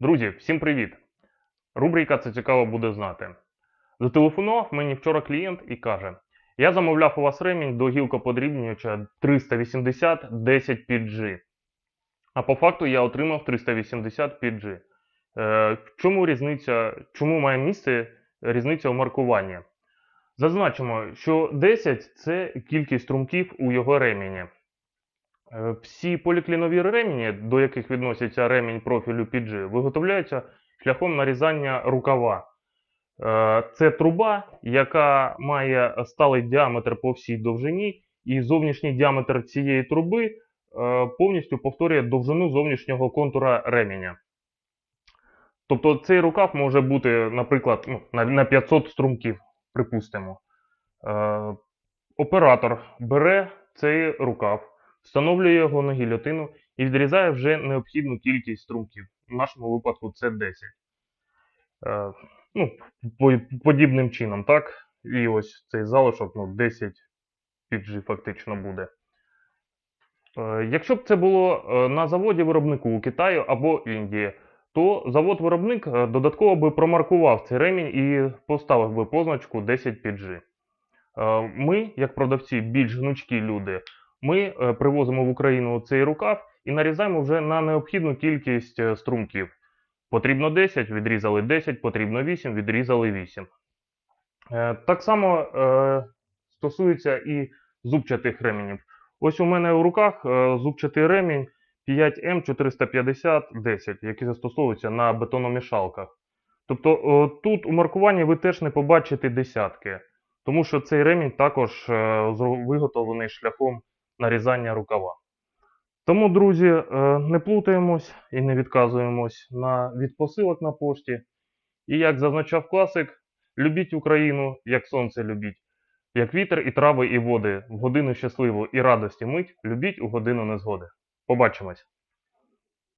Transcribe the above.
Друзі, всім привіт! Рубрика це цікаво буде знати. Зателефонував мені вчора клієнт і каже: Я замовляв у вас ремінь до гілкоподрібнювача 380 10 PG. А по факту я отримав 380 PG. Е, чому різниця, чому має місце різниця у маркуванні? Зазначимо, що 10 це кількість струмків у його ремені. Е, Всі поліклінові ремені, до яких відноситься ремінь профілю PG, виготовляються шляхом нарізання рукава. Е, Це труба, яка має сталий діаметр по всій довжині, і зовнішній діаметр цієї труби е, повністю повторює довжину зовнішнього контура ременя. Тобто цей рукав може бути, наприклад, ну, на- на 500 струмків, припустимо. Оператор бере цей рукав, встановлює його на гільотину і відрізає вже необхідну кількість струмків. В нашому випадку це 10. Е, ну, подібним чином, так? І ось цей залишок, ну, 10 PG фактично буде. Е, Якщо б це було е, на заводі виробнику у Китаю або Індії, то завод-виробник е, додатково би промаркував цей ремінь і поставив би позначку 10 PG. Е, Ми, як продавці, більш гнучкі люди, ми е, привозимо в Україну цей рукав і нарізаємо вже на необхідну кількість е, струмків. Потрібно 10, відрізали 10, потрібно 8, відрізали 8. Е, Так само стосується і зубчатих ременів. Ось у мене у руках зубчатий ремінь 5М450-10, який застосовується на бетономішалках. Тобто тут у маркуванні ви теж не побачите десятки, тому що цей ремінь також виготовлений шляхом нарізання рукава. Тому, друзі, е, не плутаємось і не відказуємось на від посилок на пошті. І як зазначав класик, любіть Україну, як сонце любіть, як вітер і трави і води, в годину щасливу і радості мить, любіть у годину незгоди. Побачимось!